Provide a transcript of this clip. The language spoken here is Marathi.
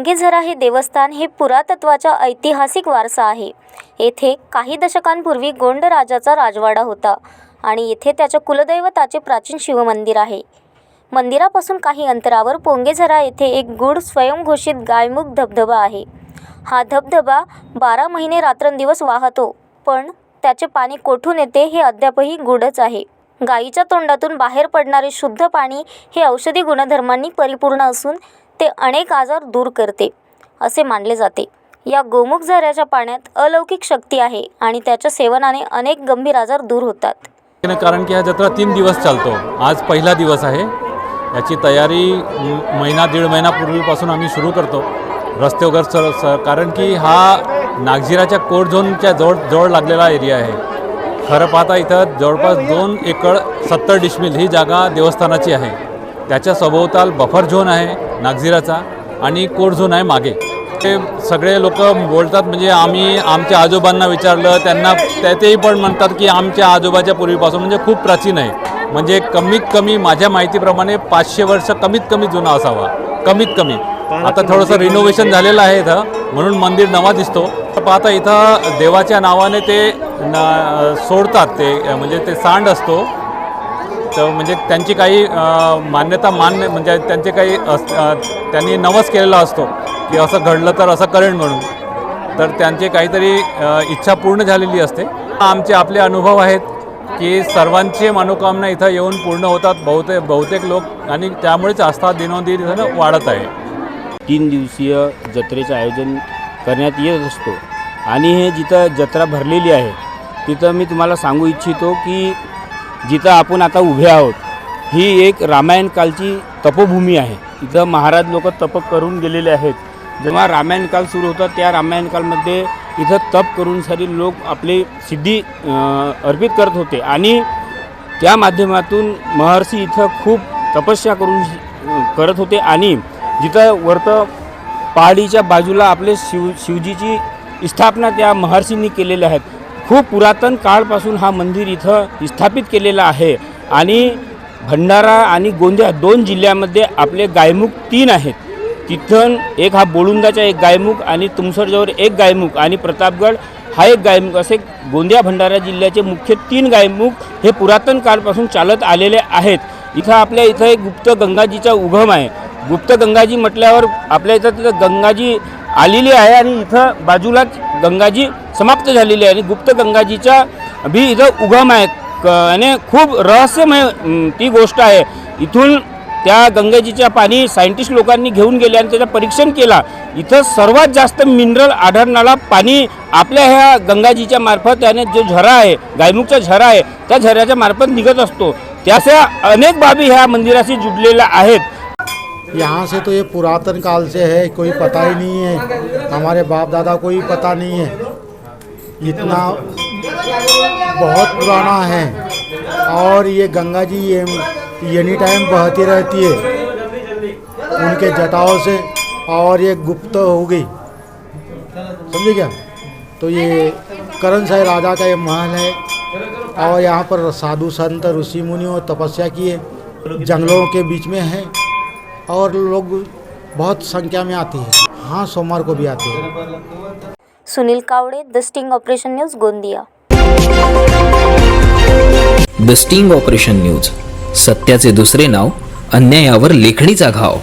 पोंगेझरा हे देवस्थान हे पुरातत्वाचा ऐतिहासिक वारसा आहे. येथे काही दशकांपूर्वी गोंड राजाचा राजवाडा होता आणि येथे त्याच्या कुलदैवताचे प्राचीन शिवमंदिर आहे. मंदिरापासून काही अंतरावर पोंगेझरा येथे एक गूढ स्वयंघोषित गायमुख धबधबा आहे. हा धबधबा बारा महिने रात्रंदिवस वाहतो पण त्याचे पाणी कोठून येते हे अद्यापही गूढच आहे. गायीच्या तोंडातून बाहेर पडणारे शुद्ध पाणी हे औषधी गुणधर्मांनी परिपूर्ण असून ते अनेक आजार दूर करते असे मानले जाते. या गोमुख झऱ्याच्या पाण्यात अलौकिक शक्ती आहे आणि त्याच्या सेवनाने अनेक गंभीर आजार दूर होतात. कारण की हा जत्रा तीन दिवस चालतो. आज पहिला दिवस आहे. याची तयारी महिना दीड महिन्यापूर्वीपासून आम्ही सुरू करतो. रस्ते वगैरे सर स कारण की हा नागझिराच्या कोट झोनच्या जवळ जवळ लागलेला एरिया आहे. खरं पाहता इथं जवळपास दोन एकर सत्तर डिशमिल ही जागा देवस्थानाची आहे. त्याच्या सभोवताल बफर झोन आहे. नागझिराचा आणि कोड झोन आहे मागे. ते सगळे लोक बोलतात म्हणजे आम्ही आमच्या आजोबांना विचारलं त्यांना त्या- तेही पण म्हणतात की आमच्या आजोबाच्या पूर्वीपासून म्हणजे खूप प्राचीन आहे. म्हणजे कमीत कमी माझ्या माहितीप्रमाणे पाचशे वर्ष कमीत कमी जुना असावा. कमीत कमी. आता थोडंसं रिनोव्हेशन झालेलं आहे इथं म्हणून मंदिर नवा दिसतो. पाहता इथं देवाच्या नावाने ते न सोडतात ते म्हणजे ते सांड असतो. तर म्हणजे त्यांची काही मान्यता मान्य म्हणजे त्यांचे काही अस- त्यांनी नवस केलेला असतो की असं घडलं तर असं करेन म्हणून. तर त्यांची काहीतरी इच्छा पूर्ण झालेली असते. आमचे आपले अनुभव आहेत की सर्वांची मनोकामना इथं येऊन पूर्ण होतात बहुतेक बहुतेक लोक आणि त्यामुळेच आस्था दिनोदिन इथं वाढत आहे. तीन दिवसीय जत्रेचं आयोजन करण्यात येत असतो. आणि हे जिथं जत्रा भरलेली आहे तिथं मी तुम्हाला सांगू इच्छितो की जिथं आपण आता उभे आहोत ही एक रामायण कालची तपोभूमी आहे. इथं महाराज लोक तप करून गेलेले आहेत. जेव्हा रामायण काल सुरू होता त्या रामायण कालमध्ये इथं तप करून सारी लोक आपली सिद्धी अर्पित करत होते. आणि त्या माध्यमातून महर्षी इथं खूप तपस्या करून करत होते. आणि जिथं वरत पहाडीच्या बाजूला आपले शिव शिवजीची स्थापना त्या महर्षींनी केलेल्या आहेत. खूप पुरातन काळपासून हा मंदिर इथं स्थापित केलेला आहे. आणि भंडारा आणि गोंदिया दोन जिल्ह्यामध्ये आपले गायमुख तीन आहेत. तिथं एक हा बोळुंदाचा एक गायमुख आणि तुमसरजवळ एक गायमुख आणि प्रतापगड हा एक गायमुख असे गोंदिया भंडारा जिल्ह्याचे मुख्य तीन गायमुख हे पुरातन काळपासून चालत आलेले आहेत. इथं आपल्या इथं एक गुप्त गंगाजीचा उगम आहे. गुप्त गंगाजी म्हटल्यावर आपल्या इथं तिथं गंगाजी आलेली आहे आणि इथं बाजूलाच गंगाजी समाप्त झालेली आहे. आणि गुप्त गंगाजीचा बी इथं उगम आहे. क आणि खूप रहस्यमय ती गोष्ट आहे. इथून त्या गंगाजीच्या पाणी सायंटिस्ट लोकांनी घेऊन गेले आणि त्याचं परीक्षण केला. इथं सर्वात जास्त मिनरल आढळणारा पाणी आपल्या ह्या गंगाजीच्या मार्फत त्याने जो झरा आहे गायमुखचा झरा आहे त्या झऱ्याच्या मार्फत निघत असतो. त्याच्या अनेक बाबी ह्या मंदिराशी जुडलेल्या आहेत. यहाँ से तो ये पुरातन काल से है कोई पता ही नहीं है. हमारे बाप दादा को ही पता नहीं है. इतना बहुत पुराना है। और ये गंगा जी ये एनी टाइम बहती रहती है, उनके जटाओं से, और ये गुप्त हो गई। समझे क्या? तो ये करण साई राजा का ये महल है, और यहाँ पर साधु संत, ऋषि मुनियों, तपस्या किए जंगलों के बीच में है, और लोग बहुत संख्या में आती है। हाँ सोमवार को भी आते हैं। Sunil Kawade the sting operation news Gondia. The sting operation news. सत्याचे दुसरे नाव अन्यायावर लेखणीचा घाव.